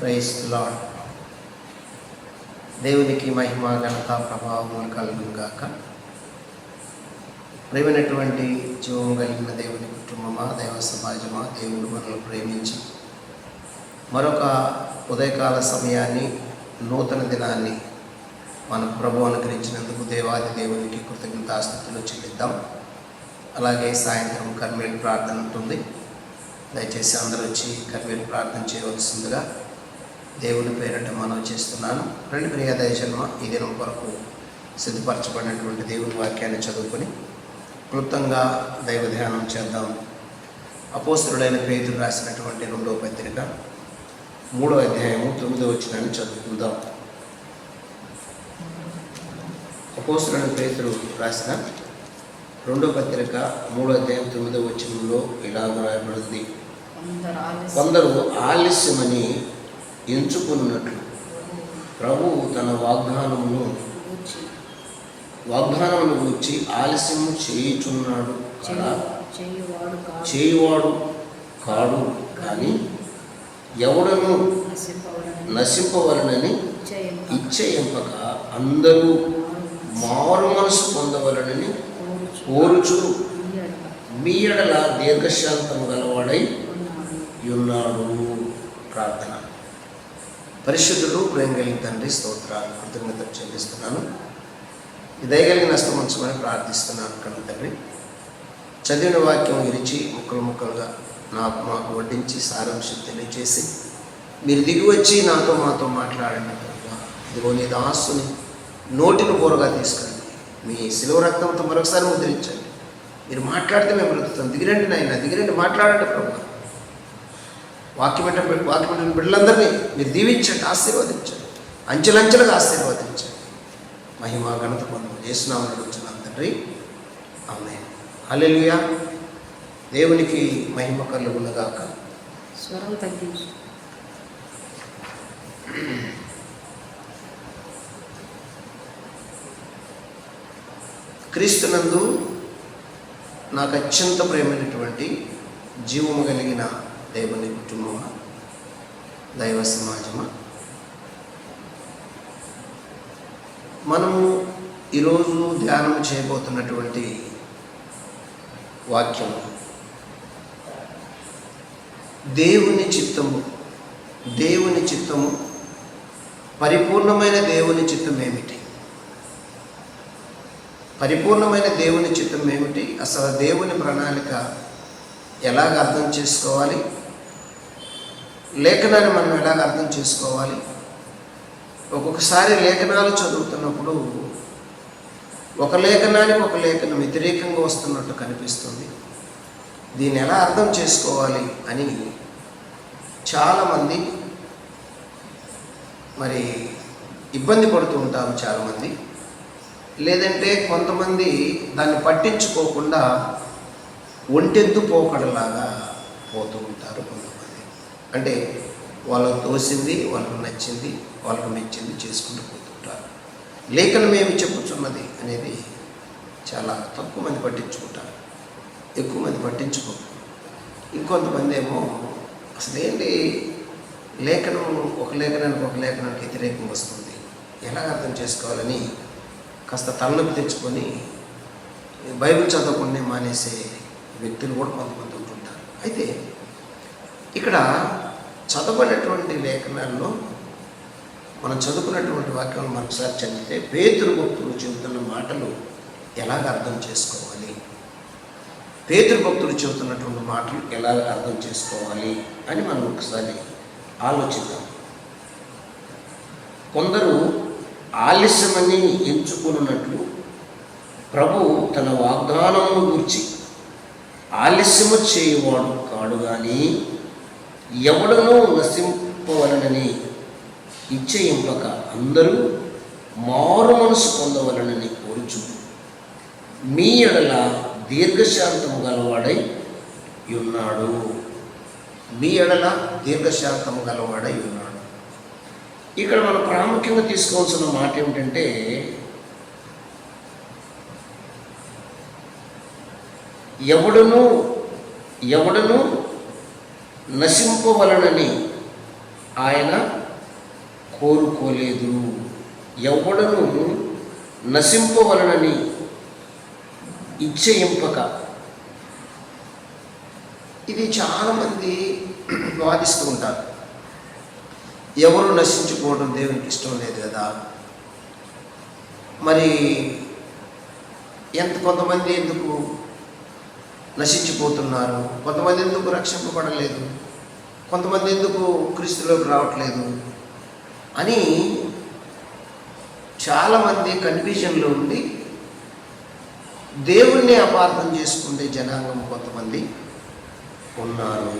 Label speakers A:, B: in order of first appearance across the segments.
A: Price lord దేవునికి మహిమ ఘనత ప్రభావం కలుగును గాక ప్రేమైనటువంటి జీవం కలిగిన దేవుని కుటుంబమా దైవ సమాజమా దేవుడు మనల్ని ప్రేమించి మరొక ఉదయకాల సమయాన్ని నూతన దినాన్ని మన ప్రభు అనుగ్రహించినందుకు దేవాది దేవునికి కృతజ్ఞతాస్థుతులు చెల్లిద్దాం. అలాగే సాయంత్రం కర్మేలు ప్రార్థన ఉంటుంది. దయచేసి అందరూ వచ్చి కర్మేలు ప్రార్థన చేయవలసిందిగా దేవుని పేరట మనవి చేస్తున్నాను. రెండు ప్రియ దయజన్మ ఈ దినం కొరకు సిద్ధపరచబడినటువంటి దేవుని వాక్యాన్ని చదువుకొని క్లుప్తంగా దైవ ధ్యానం చేద్దాం. అపోస్తుడైన పేతురు రాసినటువంటి రెండవ పత్రిక మూడో అధ్యాయము తొమ్మిదో వచ్చినాన్ని చదువుకుందాం. అపోస్తుడైన పేతురు రాసిన రెండో పత్రిక మూడో అధ్యాయం తొమ్మిదో వచనంలో ఇలాగ రాయబడింది.
B: కొందరు
A: ఆలస్యమని ఎంచుకున్నట్లు ప్రభువు తన వాగ్దానమును వాగ్దానమును గురించి ఆలస్యము చేయుచున్నాడు కదా.
B: చేయు- చేయువాడు
A: కాడు. కానీ ఎవడను
B: నశింపవలనని
A: ఇచ్చయింపక. అందరూ మారు మనసు పొందవలనని
B: కోరుచు.
A: మీ ఎడల. దీర్ఘశాంతము గలవాడై.
B: ఉన్నాడు.
A: ప్రార్థన. పరిశుద్ధుడు ప్రేమ కలిగిన తండ్రి స్తోత్రాలు కృతజ్ఞతలు చెల్లిస్తున్నాను. దయగలిగిన స్తమంచమని ప్రార్థిస్తున్నాను కనుక తండ్రి. చదివిన వాక్యం విరిచి ముక్కలు ముక్కలుగా నాకు మాకు వడ్డించి సారాంశం తెలియచేసి మీరు దిగి వచ్చి నాతో మాతో మాట్లాడిన ఇదిగో నీ దాసుని నోటిని కూరగా తీసుకురండి. మీ సిలువ రక్తంతో మరొకసారి ముద్రించండి. మీరు మాట్లాడితే మేము బ్రతుకుతాం. దిగిరండి నాయన దిగిరండి మాట్లాడండి ప్రభు వాక్యమంట వాక్యమంట బిడ్డలందరినీ మీరు దీవించండి ఆశీర్వదించండి. అంచెలంచెలుగా ఆశీర్వదించండి. మహిమ ఘనత పొందము. చేసినామని అడుగుతున్నాను తండ్రి. ఆమె హల్లెలూయా. దేవునికి మహిమ కలుగునగాక.
B: స్వరం తగ్గించు.
A: క్రీస్తునందు నాకు అత్యంత ప్రేమైనటువంటి జీవము కలిగిన దేవుని కుటుంబమా? దైవ సమాజమా? మనము ఈరోజు ధ్యానం చేయబోతున్నటువంటి వాక్యం దేవుని చిత్తము. దేవుని చిత్తము పరిపూర్ణమైన దేవుని చిత్తం ఏమిటి? పరిపూర్ణమైన దేవుని చిత్తం ఏమిటి? అసలు దేవుని ప్రణాళిక ఎలాగ అర్థం చేసుకోవాలి? లేఖనాన్ని మనం ఎలాగ అర్థం చేసుకోవాలి? ఒక్కొక్కసారి లేఖనాలు చదువుతున్నప్పుడు ఒక లేఖనానికి ఒక లేఖనం వ్యతిరేకంగా వస్తున్నట్టు కనిపిస్తుంది. దీన్ని ఎలా అర్థం చేసుకోవాలి అని చాలామంది మరి ఇబ్బంది పడుతూ ఉంటారు చాలామంది. లేదంటే కొంతమంది దాన్ని పట్టించుకోకుండా ఒంటెద్దు పోకడలాగా పోతూ ఉంటారు కొంతమంది అంటే వాళ్ళకు తోసింది వాళ్ళకు నచ్చింది వాళ్ళకు మెచ్చింది చేసుకుంటూ పోతుంటారు. లేఖనం ఏమి చెప్పుచున్నది అనేది చాలా తక్కువ మంది పట్టించుకుంటారు. ఎక్కువ మంది పట్టించుకోరు. ఇంకొంతమంది ఏమో అసలు ఏంటి లేఖనం ఒక లేఖనానికి ఒక లేఖనానికి వ్యతిరేకం వస్తుంది. ఎలా అర్థం చేసుకోవాలని కాస్త తలనొప్పి తెచ్చుకొని బైబిల్ చదవకుండా మానేసే వ్యక్తులు కూడా కొంతమంది ఉంటుంటారు. అయితే ఇక్కడ చదవనటువంటి లేఖనాల్లో మనం చదువుకున్నటువంటి వాక్యాలను మరొకసారి చదివితే పేతృభక్తులు భక్తులు చెబుతున్న మాటలు ఎలాగ అర్థం చేసుకోవాలి? పేతురు చెబుతున్నటువంటి మాటలు ఎలా అర్థం చేసుకోవాలి అని మనం ఒకసారి ఆలోచిద్దాం. కొందరు ఆలస్యమని ఎంచుకున్నట్లు ప్రభు తన వాగ్దానమును గురించి ఆలస్యము చేయవాడు కాడు కానీ ఎవడనూ నశింపవలనని ఇచ్చయింపక అందరూ మారు మనసు పొందవలనని కోరుచు. మీ ఎడల దీర్ఘశాంతము గలవాడై ఉన్నాడు. మీ ఎడల దీర్ఘశాంతము గలవాడై ఉన్నాడు. ఇక్కడ మనం ప్రాముఖ్యంగా తీసుకోవాల్సిన మాట ఏమిటంటే ఎవడును ఎవడును నశింపవలనని ఆయన కోరుకోలేదు. ఎవడను నశింపవలనని ఇచ్చయింపక. ఇది చాలామంది వాదిస్తూ ఉంటారు. ఎవరు నశించుకోవడం దేవునికి ఇష్టం లేదు కదా. మరి ఎంత కొంతమంది ఎందుకు నశించిపోతున్నారు. కొంతమంది ఎందుకు రక్షింపబడలేదు? కొంతమంది ఎందుకు క్రీస్తులోకి రావట్లేదు? అని చాలామంది కన్ఫ్యూజన్లో ఉండి దేవుణ్ణి అపార్థం చేసుకుంటే జనాంగం కొంతమంది ఉన్నారు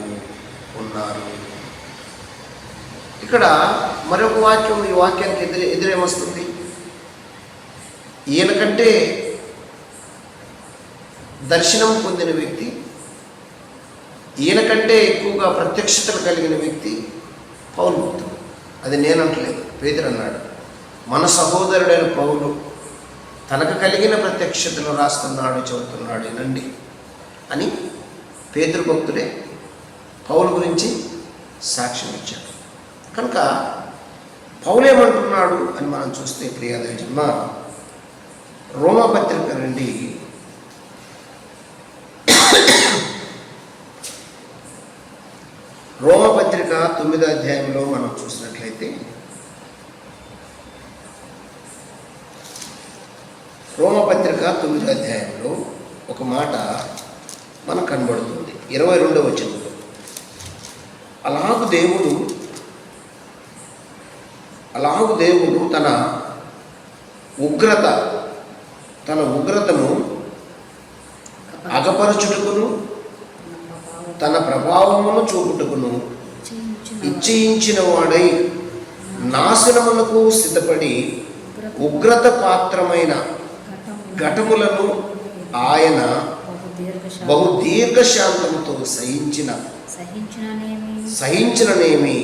A: ఉన్నారు. ఇక్కడ మరొక వాక్యం ఈ వాక్యానికి ఎదురు ఎదురేమొస్తుంది? ఈయన కంటే దర్శనం పొందిన వ్యక్తి ఈయన కంటే ఎక్కువగా ప్రత్యక్షతలు కలిగిన వ్యక్తి పౌలు భక్తుడు. అది నేనంటలేదు పేదరు అన్నాడు. మన సహోదరుడైన పౌలు తనకు కలిగిన ప్రత్యక్షతను రాస్తున్నాడు చెబుతున్నాడు వినండి అని పేదరు భక్తుడే పౌలు గురించి సాక్ష్యం ఇచ్చాడు. కనుక పౌలేమంటున్నాడు అని మనం చూస్తే ప్రియాదేవజన్మ రోమా పత్రిక నుండి రోమపత్రిక తొమ్మిదో అధ్యాయంలో మనం చూసినట్లయితే రోమపత్రిక తొమ్మిదో అధ్యాయంలో ఒక మాట మనకు కనబడుతుంది. ఇరవై రెండవ వచనంలో. అలాగు దేవుడు అలాగు దేవుడు తన ఉగ్రత తన ఉగ్రతను అగపరచుటకును తన ప్రభావమును చూపుటకును ఇచ్చయించిన వాడై నాశనమునకు సిద్ధపడి ఉగ్రత పాత్రమైన ఘటములను ఆయన బహు దీర్ఘశాంతముతో సహించిన
B: సహించిననేమి?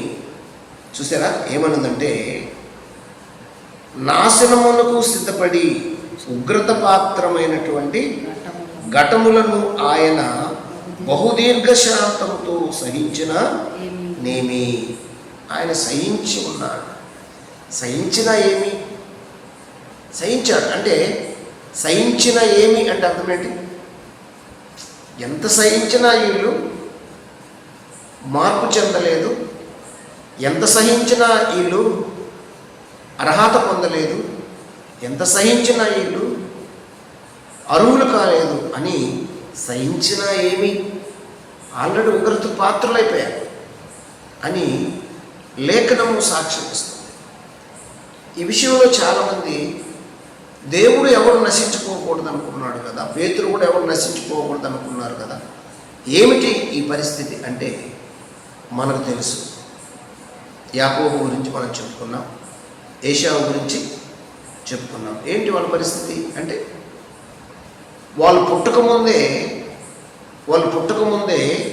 A: చూసారా? ఏమనుందంటే నాశనమునకు సిద్ధపడి ఉగ్రత పాత్రమైనటువంటి
B: ఘటములు
A: ఘటములను ఆయన బహుదీర్ఘశాంతముతో సహించిన నేమి ఆయన సహించి ఉన్నాడు. సహించిన ఏమి? సహించాడు. అంటే సహించిన ఏమి అంటే అర్థమేంటి ఎంత సహించినా వీళ్ళు మార్పు చెందలేదు. ఎంత సహించినా వీళ్ళు అర్హత పొందలేదు. ఎంత సహించినా వీళ్ళు అర్హులు కాలేదు అని సహించినా ఏమి? ఆల్రెడీ ఉగ్రత పాత్రలైపోయారు. అని లేఖనము సాక్ష్యం ఇస్తుంది. ఈ విషయంలో చాలామంది దేవుడు ఎవరు నశించుకోకూడదు అనుకున్నాడు కదా? పేతురు కూడా ఎవరు నశించుకోకూడదు అనుకున్నారు కదా? ఏమిటి ఈ పరిస్థితి అంటే మనకు తెలుసు. యాకోబు గురించి మనం చెప్పుకున్నాం. ఏషావు గురించి చెప్పుకున్నాం. ఏంటి వాళ్ళ పరిస్థితి అంటే వాళ్ళు పుట్టకముందే వాళ్ళు పుట్టకముందే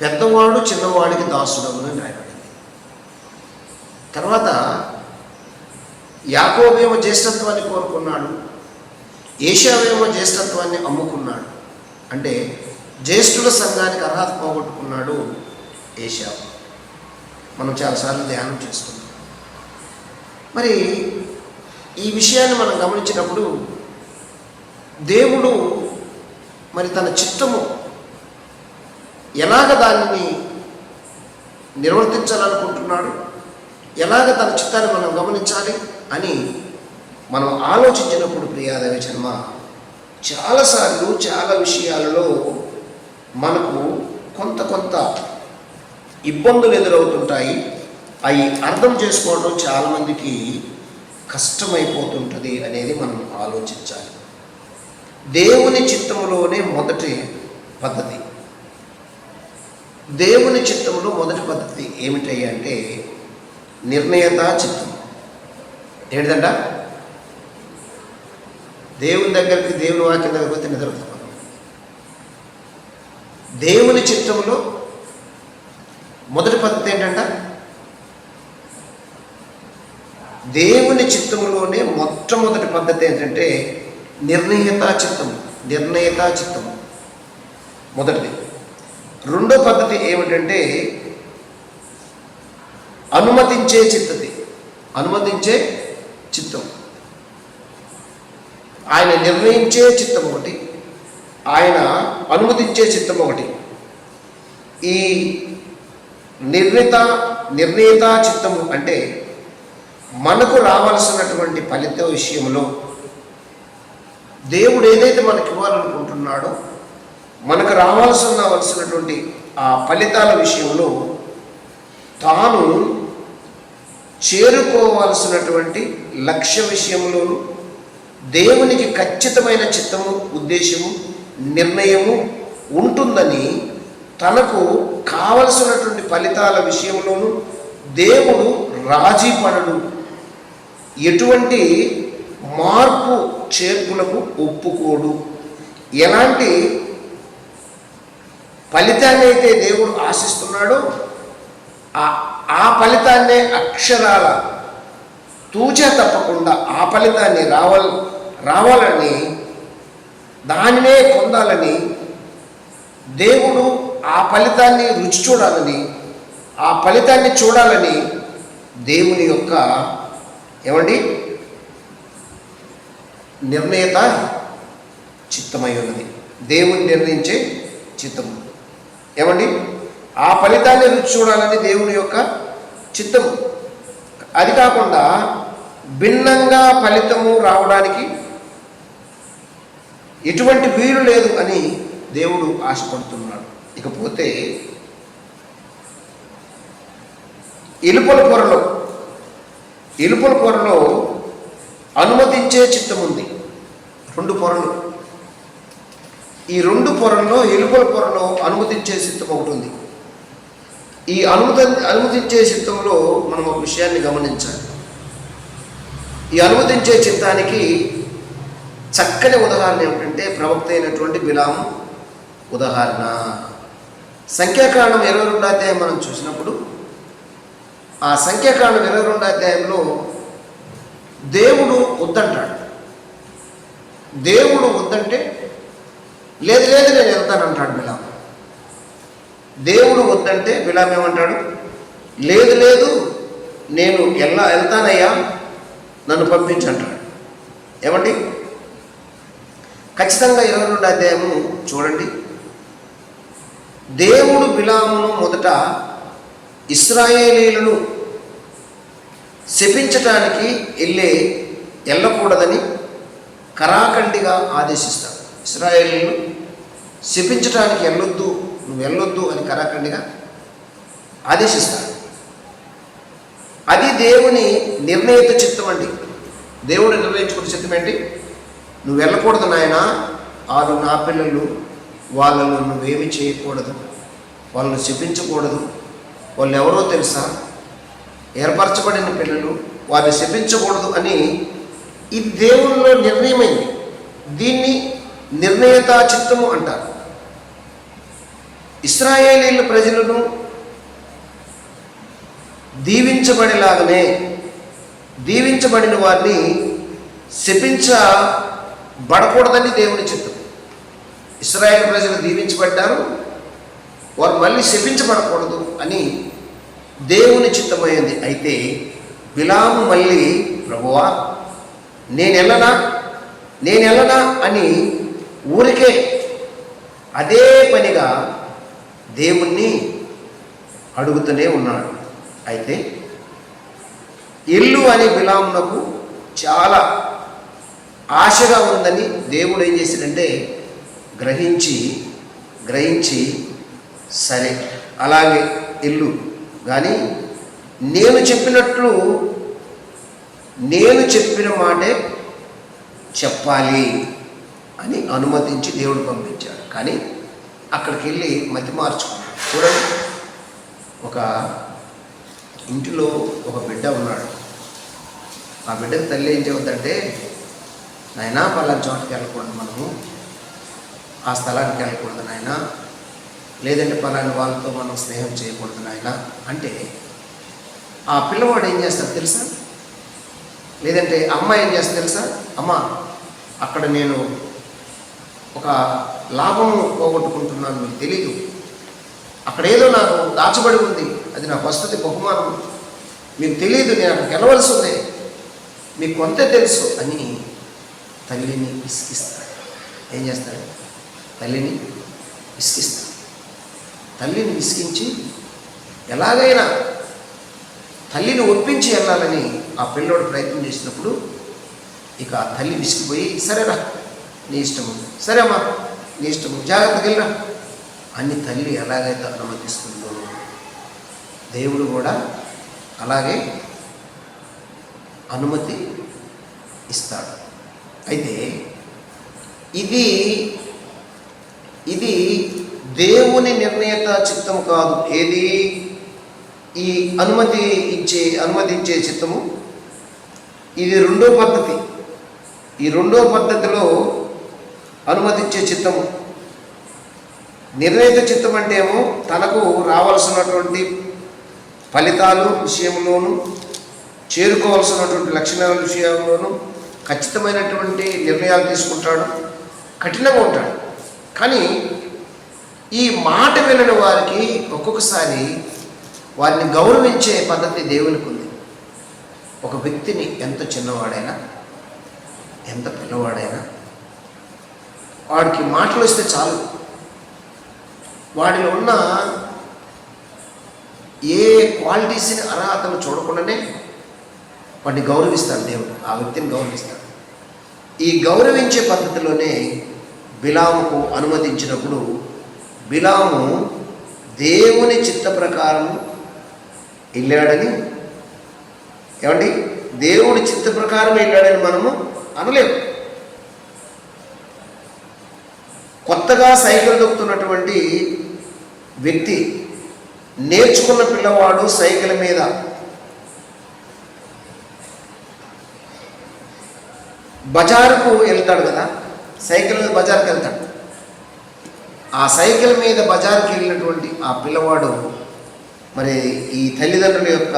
A: పెద్దవాడు చిన్నవాడికి దాసుడవునని రాయబడింది. తర్వాత యాకోబేమో జ్యేష్ఠత్వాన్ని కోరుకున్నాడు ఏషావేమో జ్యేష్ఠత్వాన్ని అమ్ముకున్నాడు. అంటే జ్యేష్ఠుల సంఘానికి అర్హత పోగొట్టుకున్నాడు ఏషావు మనం చాలాసార్లు ధ్యానం చేస్తున్నాం. మరి ఈ విషయాన్ని మనం గమనించినప్పుడు దేవుడు మరి తన చిత్తము ఎలాగ దానిని నిర్వర్తించాలనుకుంటున్నాడు? ఎలాగ తన చిత్తాన్ని మనం గమనించాలి అని మనం ఆలోచించినప్పుడు ప్రియాదేవి జన్మ చాలాసార్లు చాలా విషయాలలో మనకు కొంత కొంత ఇబ్బందులు ఎదురవుతుంటాయి. అవి అర్థం చేసుకోవడం చాలామందికి కష్టమైపోతుంటుంది అనేది మనం ఆలోచించాలి. దేవుని చిత్తంలోనే మొదటి పద్ధతి. దేవుని చిత్తంలో మొదటి పద్ధతి ఏమిటయ్యా అంటే నిర్ణయత చిత్తం. ఏంటిదంట? దేవుని దగ్గరికి దేవుని వాక్యం దగ్గర పోతే నిద్రపోతాం దేవుని చిత్తంలో మొదటి పద్ధతి ఏంటంట? దేవుని చిత్తంలోనే మొట్టమొదటి పద్ధతి ఏంటంటే నిర్ణయత చిత్తం నిర్ణయత చిత్తం. మొదటిది. రెండో పద్ధతి ఏమిటంటే అనుమతించే చిత్తది. అనుమతించే చిత్తం. ఆయన నిర్ణయించే చిత్తం ఒకటి ఆయన అనుమతించే చిత్తం ఒకటి. ఈ నిర్ణీత నిర్ణీత చిత్తము అంటే మనకు రావాల్సినటువంటి ఫలిత విషయంలో దేవుడు ఏదైతే మనకి ఇవ్వాలనుకుంటున్నాడో మనకు రావాల్సిన వలసినటువంటి ఆ ఫలితాల విషయంలో తాను చేరుకోవాల్సినటువంటి లక్ష్య విషయంలోనూ దేవునికి ఖచ్చితమైన చిత్తము ఉద్దేశము నిర్ణయము ఉంటుందని తనకు కావలసినటువంటి ఫలితాల విషయంలోనూ దేవుడు రాజీ పడడు ఎటువంటి మార్పు చేర్పులకు ఒప్పుకోడు. ఎలాంటి ఫలితాన్ని అయితే దేవుడు ఆశిస్తున్నాడో. ఆ ఆ ఫలితాన్నే అక్షరాల తూచా తప్పకుండా ఆ ఫలితాన్ని రావాల రావాలని దానినే పొందాలని దేవుడు ఆ ఫలితాన్ని రుచి చూడాలని ఆ ఫలితాన్ని చూడాలని దేవుని యొక్క ఏమండి? నిర్ణయత చిత్తమై ఉన్నది. దేవుని నిర్ణయించే చిత్తము. ఏమండి? ఆ ఫలితాన్ని రుచి చూడాలని దేవుని యొక్క చిత్తము అది కాకుండా భిన్నంగా ఫలితము రావడానికి ఎటువంటి వీలు లేదు అని దేవుడు ఆశపడుతున్నాడు. ఇకపోతే ఎలుపల పొరలో ఎలుపల పొరలో అనుమతించే చిత్తం ఉంది రెండు పొరలు. ఈ రెండు పొరల్లో ఎలుపల పొరలో అనుమతించే చిత్తం ఒకటి ఉంది. ఈ అనుమతి అనుమతించే చిత్తంలో మనం ఒక విషయాన్ని గమనించాలి. ఈ అనుమతించే చిత్తానికి చక్కని ఉదాహరణ ఏమిటంటే ప్రవక్త అయినటువంటి బిలాం ఉదాహరణ. సంఖ్యాకాండం ఇరవై రెండో అధ్యాయం మనం చూసినప్పుడు ఆ సంఖ్యాకాండం ఇరవై రెండో అధ్యాయంలో దేవుడు వద్దంటాడు. దేవుడు వద్దంటే లేదు లేదు నేను వెళ్తానంటాడు బిలాం దేవుడు వద్దంటే బిలాం ఏమంటాడు? లేదు లేదు నేను ఎలా వెళ్తానయ్యా? నన్ను పంపించంటాడు. ఏమండి? ఖచ్చితంగా ఇరవై రెండు అధ్యాయము చూడండి. దేవుడు బిలామును మొదట ఇస్రాయేలీలను శపించటానికి వెళ్ళే వెళ్ళకూడదని కరాఖండిగా ఆదేశిస్తాడు. ఇస్రాయేల్ను శపించడానికి వెళ్ళొద్దు నువ్వు వెళ్ళొద్దు అని కరాఖండిగా ఆదేశిస్తాడు అది దేవుని నిర్ణయిత చిత్తం అండి. దేవుడు నిర్ణయించుకున్న చిత్తం ఏంటి? నువ్వు వెళ్ళకూడదు నాయన వాళ్ళు నా పిల్లలు వాళ్ళను నువ్వేమి చేయకూడదు వాళ్ళని శపించకూడదు వాళ్ళు ఎవరో తెలుసా? ఏర్పరచబడిన పిల్లలు వారిని శపించకూడదు అని ఇది దేవుల్లో నిర్ణయమైంది. దీన్ని నిర్ణయత చిత్తము అంటారు. ఇస్రాయేలీల ప్రజలను దీవించబడేలాగానే దీవించబడిన వారిని శపించబడకూడదని దేవుని చిత్తం. ఇస్రాయేల్ ప్రజలు దీవించబడ్డారు వారు మళ్ళీ శపించబడకూడదు అని దేవుని చిత్తమైంది. అయితే బిలాము మళ్ళీ ప్రభువా నేను వెళ్ళనా నేను వెళ్ళనా అని ఊరికే అదే పనిగా దేవుణ్ణి అడుగుతూనే ఉన్నాడు. అయితే ఇల్లు అనే బిలామునకు చాలా ఆశగా ఉందని దేవుడు ఏం చేశాడంటే గ్రహించి గ్రహించి సరే అలాగే ఇల్లు. కానీ నేను చెప్పినట్లు నేను చెప్పిన మాటే చెప్పాలి. అని అనుమతించి దేవుడు పంపించాడు. కానీ అక్కడికి వెళ్ళి మతి మార్చుకున్నాడు. చూడండి ఒక ఇంటిలో ఒక బిడ్డ ఉన్నాడు. ఆ బిడ్డకు తల్లి ఏం చెబుతుందంటే నాయనా పలానా చోటకి వెళ్ళకూడదు మనము. ఆ స్థలానికి వెళ్ళకూడదు నాయన. లేదంటే పలాని వాళ్ళతో మనం స్నేహం చేయకూడదు నాయన. అంటే ఆ పిల్లవాడు ఏం చేస్తాడు తెలుసా? లేదంటే అమ్మ ఏం చేస్తా తెలుసా? అమ్మ అక్కడ నేను ఒక లాభం పోగొట్టుకుంటున్నాను మీకు తెలీదు. అక్కడేదో నాకు దాచబడి ఉంది. అది నాకు వస్తుంది బహుమానం. మీకు తెలియదు నేను అక్కడ గెలవలసి ఉంది మీకు కొంత తెలుసు అని తల్లిని విసిగిస్తాడు. ఏం చేస్తాడు? తల్లిని విసిగిస్తాడు. తల్లిని విసిగించి ఎలాగైనా తల్లిని ఒప్పించి వెళ్ళాలని ఆ పిల్లోడు ప్రయత్నం చేసినప్పుడు ఇక తల్లి విసిగిపోయి సరేరా నీ ఇష్టము. సరే అమ్మా నీ ఇష్టము. జాగ్రత్తగా అన్ని అని తల్లి ఎలాగైతే అనుమతిస్తుందో దేవుడు కూడా అలాగే అనుమతి ఇస్తాడు. అయితే ఇది ఇది దేవుని నిర్ణయత చిత్తం కాదు. ఏది? ఈ అనుమతి ఇచ్చే అనుమతించే చిత్తము. ఇది రెండో పద్ధతి. ఈ రెండో పద్ధతిలో అనుమతించే చిత్తము. నిర్ణయిత చిత్తం అంటే ఏమో తనకు రావాల్సినటువంటి ఫలితాలు విషయంలోనూ చేరుకోవాల్సినటువంటి లక్షణాల విషయంలోనూ ఖచ్చితమైనటువంటి నిర్ణయాలు తీసుకుంటాడు కఠినంగా ఉంటాడు. కానీ ఈ మాట వినని వారికి ఒక్కొక్కసారి వారిని గౌరవించే పద్ధతి దేవునికి ఉంది. ఒక వ్యక్తిని ఎంత చిన్నవాడైనా ఎంత పిల్లవాడైనా వాడికి మాటలు వస్తే చాలు. వాడిలో ఉన్న ఏ క్వాలిటీస్ని అర్హతను చూడకుండానే వాడిని గౌరవిస్తాడు దేవుడు. ఆ వ్యక్తిని గౌరవిస్తాడు. ఈ గౌరవించే పద్ధతిలోనే బిలాముకు అనుమతించినప్పుడు బిలాము దేవుని చిత్త ప్రకారం వెళ్ళాడని ఏమండి? దేవుడి చిత్త ప్రకారం వెళ్ళాడని మనము అనలేము. కొత్తగా సైకిల్ దొక్కుతున్నటువంటి వ్యక్తి నేర్చుకున్న పిల్లవాడు సైకిల్ మీద. బజారుకు వెళ్తాడు కదా సైకిల్ మీద బజార్కి వెళ్తాడు. ఆ సైకిల్ మీద బజార్కి వెళ్ళినటువంటి ఆ పిల్లవాడు మరి ఈ తల్లిదండ్రుల యొక్క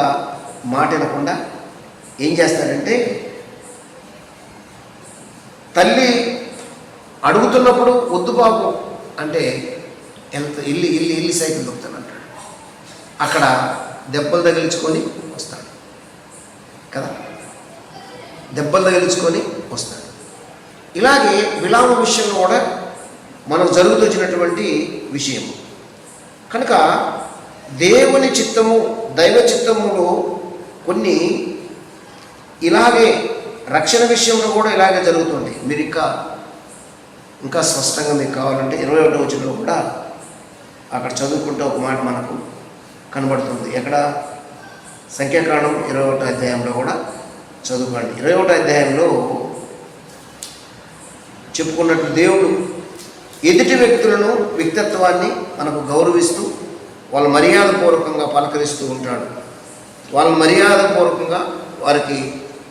A: మాట వినకుండా ఏం చేస్తాడంటే తల్లి అడుగుతున్నప్పుడు వద్దు బాబు అంటే ఎంత ఇల్లు ఇల్లు ఇల్లు సైకిల్ దొక్కుతానంటాడు అక్కడ దెబ్బలు తగిలించుకొని వస్తాడు. కదా? దెబ్బలు తగిలించుకొని వస్తాడు. ఇలాగే విలామ విషయంలో కూడా మనకు జరుగుతొచ్చినటువంటి విషయం. కనుక దేవుని చిత్తము దైవ చిత్తములో కొన్ని ఇలాగే రక్షణ విషయంలో కూడా ఇలాగే జరుగుతుంది మీరు ఇంకా ఇంకా స్పష్టంగా మీకు కావాలంటే ఇరవై ఒకటో వచ్చిన కూడా అక్కడ చదువుకుంటే ఒక మాట మనకు కనబడుతుంది. ఎక్కడ? సంఖ్యాకాండం ఇరవై ఒకటో అధ్యాయంలో కూడా చదువుకోండి. ఇరవై ఒకటో అధ్యాయంలో చెప్పుకున్నట్టు దేవుడు ఎదుటి వ్యక్తులను వ్యక్తిత్వాన్ని మనకు గౌరవిస్తూ వాళ్ళ మర్యాదపూర్వకంగా పలకరిస్తూ ఉంటాడు. వాళ్ళ మర్యాదపూర్వకంగా వారికి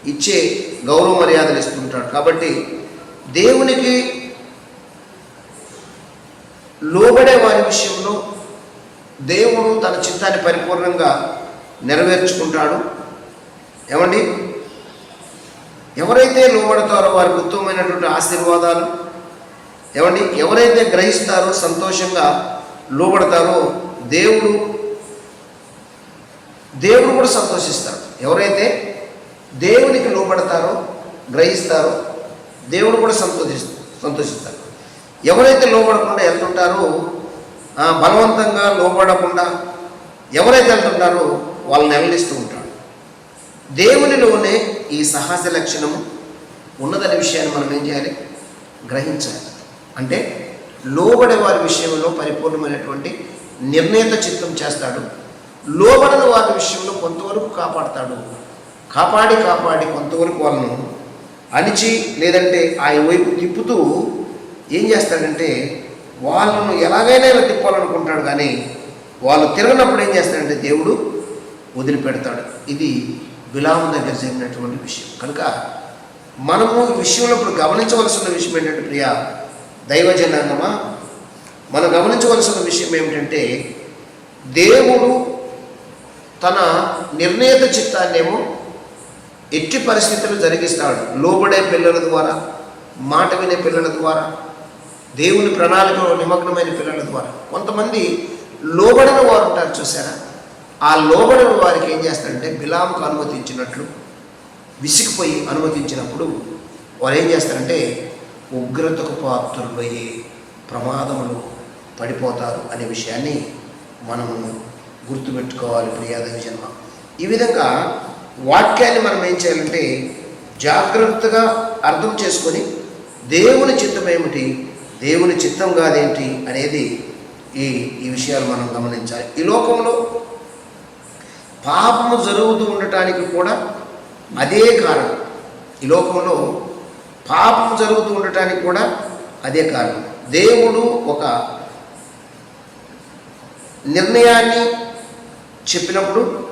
A: ఇచ్చే గౌరవ మర్యాదలు ఇస్తుంటాడు కాబట్టి దేవునికి లోబడే వారి విషయంలో దేవుడు తన చిత్తాన్ని పరిపూర్ణంగా నెరవేర్చుకుంటాడు. ఏమండి? ఎవరైతే లోబడతారో వారికి ఉత్తమమైనటువంటి ఆశీర్వాదాలు ఏమండి? ఎవరైతే గ్రహిస్తారో సంతోషంగా లోబడతారో దేవుడు దేవుడు కూడా సంతోషిస్తాడు ఎవరైతే దేవునికి లోబడతారో గ్రహిస్తారో దేవుడు కూడా సంతోషి సంతోషిస్తాడు ఎవరైతే లోబడకుండా వెళ్తుంటారో బలవంతంగా లోపడకుండా ఎవరైతే వెళ్తుంటారో వాళ్ళని నిలదీస్తూ ఉంటాడు. దేవునిలోనే ఈ సహజ లక్షణము ఉన్నదనే విషయాన్ని మనం ఏం చేయాలి? గ్రహించాలి. అంటే లోబడే వారి విషయంలో పరిపూర్ణమైనటువంటి నిర్ణీత చిత్తం చేస్తాడు. లోబడని వారి విషయంలో కొంతవరకు కాపాడతాడు. కాపాడి కాపాడి కొంతవరకు వాళ్ళను అణిచి లేదంటే ఆయన వైపు తిప్పుతూ ఏం చేస్తాడంటే వాళ్ళను ఎలాగైనా ఇలా తిప్పాలనుకుంటాడు కానీ వాళ్ళు తిరగనప్పుడు ఏం చేస్తాడంటే దేవుడు వదిలిపెడతాడు. ఇది విలామం దగ్గర జరిగినటువంటి విషయం. కనుక మనము ఈ విషయంలో ఇప్పుడు గమనించవలసిన విషయం ఏంటంటే ప్రియ దైవజనాంగమా? మనం గమనించవలసిన విషయం ఏమిటంటే దేవుడు తన నిర్ణీత చిత్తాన్నేమో ఎట్టి పరిస్థితులు జరిగిస్తాడు. లోబడే పిల్లల ద్వారా మాట వినే పిల్లల ద్వారా దేవుని ప్రణాళికలో నిమగ్నమైన పిల్లల ద్వారా. కొంతమంది లోబడిన వారు ఉంటారు చూసారా? ఆ లోబడిన వారికి ఏం చేస్తారంటే బిలాంకు అనుమతించినట్లు విసిగిపోయి అనుమతించినప్పుడు వారు ఏం చేస్తారంటే ఉగ్రతకు పాత్రులయ్యే ప్రమాదములు పడిపోతారు అనే విషయాన్ని మనము గుర్తుపెట్టుకోవాలి ప్రియాదేవి జన్మ. ఈ విధంగా వాక్యాన్ని మనం ఏం చేయాలంటే జాగ్రత్తగా అర్థం చేసుకొని దేవుని చిత్తమేమిటి? దేవుని చిత్తం కాదేంటి అనేది ఈ ఈ విషయాలు మనం గమనించాలి. ఈ లోకంలో పాపము జరుగుతూ ఉండటానికి కూడా అదే కారణం. ఈ లోకంలో పాపం జరుగుతూ ఉండటానికి కూడా అదే కారణం. దేవుడు ఒక నిర్ణయాన్ని చెప్పినప్పుడు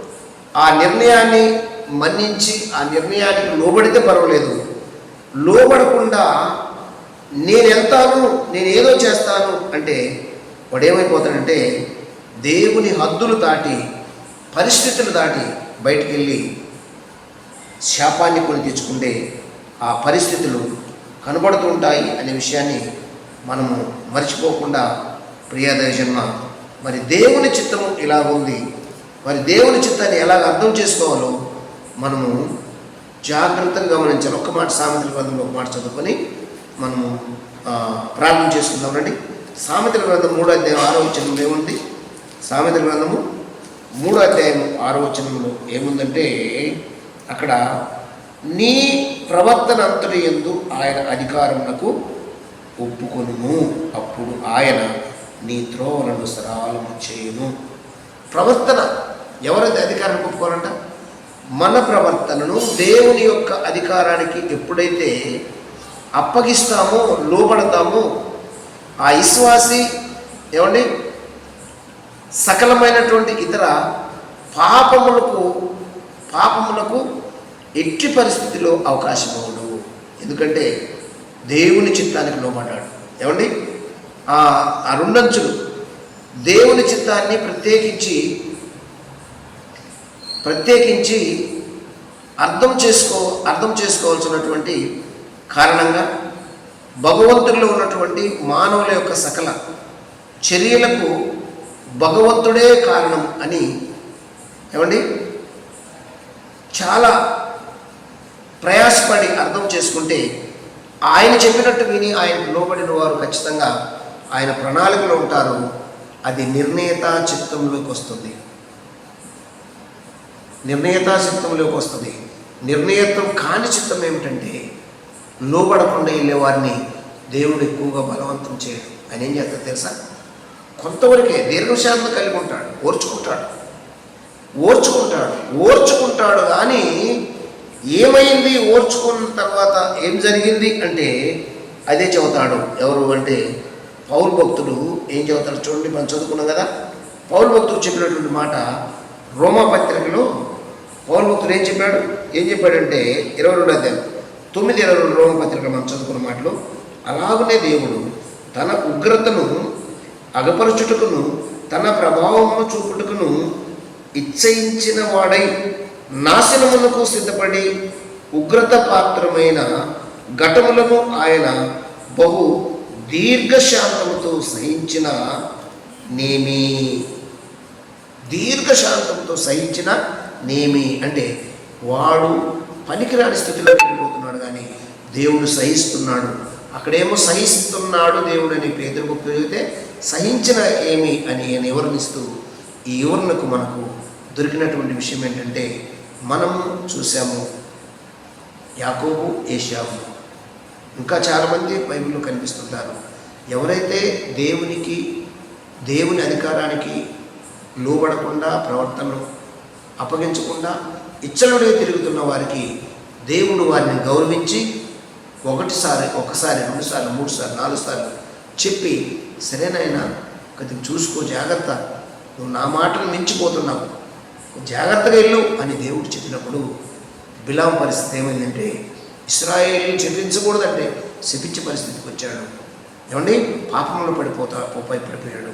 A: ఆ నిర్ణయాన్ని మన్నించి ఆ నిర్ణయానికి లోబడితే పర్వాలేదు. లోబడకుండా నేను వెళ్తాను నేను ఏదో చేస్తాను అంటే వాడు ఏమైపోతాడంటే దేవుని హద్దులు దాటి పరిస్థితులు దాటి బయటికి వెళ్ళి శాపాన్ని కొని తెచ్చుకుంటే ఆ పరిస్థితులు కనబడుతూ ఉంటాయి అనే విషయాన్ని మనము మర్చిపోకుండా ప్రియాదయజన్మ మరి దేవుని చిత్తం ఇలా ఉంది. మరి దేవుని చిత్తాన్ని ఎలాగ అర్థం చేసుకోవాలో మనము జాగ్రత్తగా గమనించాలి. ఒక్క మాట సామెతల గ్రంథంలో ఒక మాట చదువుకొని మనము ప్రారంభం చేసుకుందాం రండి. సామెతల గ్రంథం మూడో అధ్యాయం ఆరో వచనంలో ఏముంది? సామెతల గ్రంథము మూడో అధ్యాయం ఆరో వచనంలో ఏముందంటే అక్కడ నీ ప్రవర్తన అంతటి ఎందు ఆయన అధికారమునకు ఒప్పుకొనుము. అప్పుడు ఆయన నీ త్రోవలను సరాలము చేయను. ప్రవర్తన ఎవరైతే అధికారానికి ఒప్పుకోవాలంట? మన ప్రవర్తనను దేవుని యొక్క అధికారానికి ఎప్పుడైతే అప్పగిస్తాము లోబడతాము. ఆ విశ్వాసి ఏమండి? సకలమైనటువంటి ఇతర పాపములకు పాపములకు ఎట్టి పరిస్థితిలో అవకాశం ఉండవు ఎందుకంటే దేవుని చిత్తానికి లోబడ్డాడు. ఏమండి? ఆ ఆ రెండంచులు దేవుని చిత్తాన్ని ప్రత్యేకించి ప్రత్యేకించి అర్థం చేసుకో అర్థం చేసుకోవాల్సినటువంటి కారణంగా భగవంతుడిలో ఉన్నటువంటి మానవుల యొక్క సకల చర్యలకు భగవంతుడే కారణం అని ఏమండి? చాలా ప్రయాసపడి అర్థం చేసుకుంటే ఆయన చెప్పినట్టు విని ఆయనకు లోబడిన వారు ఖచ్చితంగా ఆయన ప్రణాళికలో ఉంటారు. అది నిర్ణేత చిత్తంలోకి వస్తుంది. నిర్ణేత చిత్తంలోకి వస్తుంది. నిర్ణయత్వం కాని చిత్తం ఏమిటంటే లోబడకుండా వెళ్ళే వారిని దేవుడు ఎక్కువగా బలవంతం చేయడు. ఆయన ఏం చేస్తాడు తెలుసా? కొంతవరకే దీర్ఘశాంతం కలిగి ఉంటాడు ఓర్చుకుంటాడు. ఓర్చుకుంటాడు ఓర్చుకుంటాడు కానీ ఏమైంది? ఓర్చుకున్న తర్వాత ఏం జరిగింది అంటే అదే చెబుతాడు. ఎవరు అంటే పౌరు భక్తుడు ఏం చెబుతాడు చూడండి మనం చదువుకున్నాం కదా. పౌరు భక్తుడు చెప్పినటువంటి మాట రోమా పత్రికలో పౌరు భక్తుడు ఏం చెప్పాడు? ఏం చెప్పాడంటే ఇరవై రెండు అధ్యాయం. తొమ్మిది ఇరవై రోమ పత్రిక మనం చదువుకున్న మాటలో అలాగనే దేవుడు తన ఉగ్రతను అగపరచుటకును తన ప్రభావమును చూపుటకును ఇచ్చయించిన వాడై నాశనమునకు సిద్ధపడి ఉగ్రత పాత్రమైన ఘటములను ఆయన బహు దీర్ఘశాంతముతో సహించిన నేమి. దీర్ఘశాంతంతో సహించిన నేమి అంటే వాడు పనికిరాని స్థితిలో వెళ్ళిపోతున్నాడు కానీ దేవుడు సహిస్తున్నాడు. అక్కడేమో సహిస్తున్నాడు దేవుడు అని పేదరు పెరిగితే సహించిన ఏమి? అని వివరణిస్తూ ఈ వివరణకు మనకు దొరికినటువంటి విషయం ఏంటంటే మనము చూసాము యాకోబు ఏషియాము ఇంకా చాలామంది బైబిల్లో కనిపిస్తుంటారు. ఎవరైతే దేవునికి దేవుని అధికారానికి లోబడకుండా ప్రవర్తనను అప్పగించకుండా ఇచ్చలుడే తిరుగుతున్న వారికి దేవుడు వారిని గౌరవించి ఒకటిసారి ఒకసారి రెండుసార్లు మూడు సార్లు నాలుగు సార్లు చెప్పి సరేనైనా కొద్దిగా చూసుకో జాగ్రత్త. నువ్వు నా మాటను మించిపోతున్నావు. జాగ్రత్తగా వెళ్ళు అని దేవుడు చెప్పినప్పుడు బిలాం పరిస్థితి ఏమైందంటే ఇస్రాయేల్ చెల్లించకూడదంటే శపించే పరిస్థితికి వచ్చాడు. ఏమండి? పాపంలో పడిపోతా పోపై పడిపోయాడు.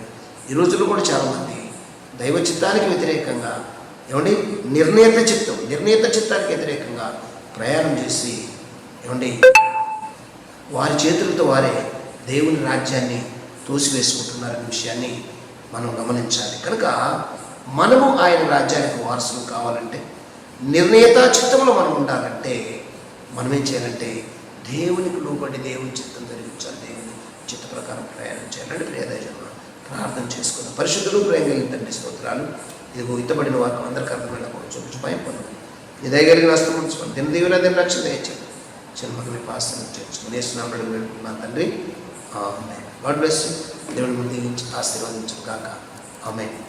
A: ఈ రోజుల్లో కూడా చాలామంది దైవ చిత్తానికి వ్యతిరేకంగా ఏమండి? నిర్ణీత చిత్తం నిర్ణీత చిత్తానికి వ్యతిరేకంగా ప్రయాణం చేసి ఏమండి? వారి చేతులతో వారే దేవుని రాజ్యాన్ని తోసివేసుకుంటున్నారనే విషయాన్ని మనం గమనించాలి. కనుక మనము ఆయన రాజ్యానికి వారసులు కావాలంటే నిర్ణేత చిత్తంలో మనం ఉండాలంటే మనం ఏం చేయాలంటే దేవునికి లోబడి దేవుని చిత్తం జరిగించాలి దేవుని చిత్త ప్రకారం ప్రయాణం చేయాలని ప్రియదయజన ప్రార్థన చేసుకుందాం. పరిశుద్ధులు ప్రేమ కలిగిన స్తోత్రాలు. ఇది ఇతబడిన వారికి అందరికీ అర్థమైన కొంచెం భయం పొందండి ఈ దయగలిగిన హస్తం దిన దీవుల దిన రక్షణ దయచేయండి చిన్న పాసన చేర్చుకుని వేస్తున్నాడు వేడుకున్నాను తండ్రి. ఆమె గాడ్ బ్లెస్ దేవుడి ముందు ఆశీర్వదించు కాక ఆమె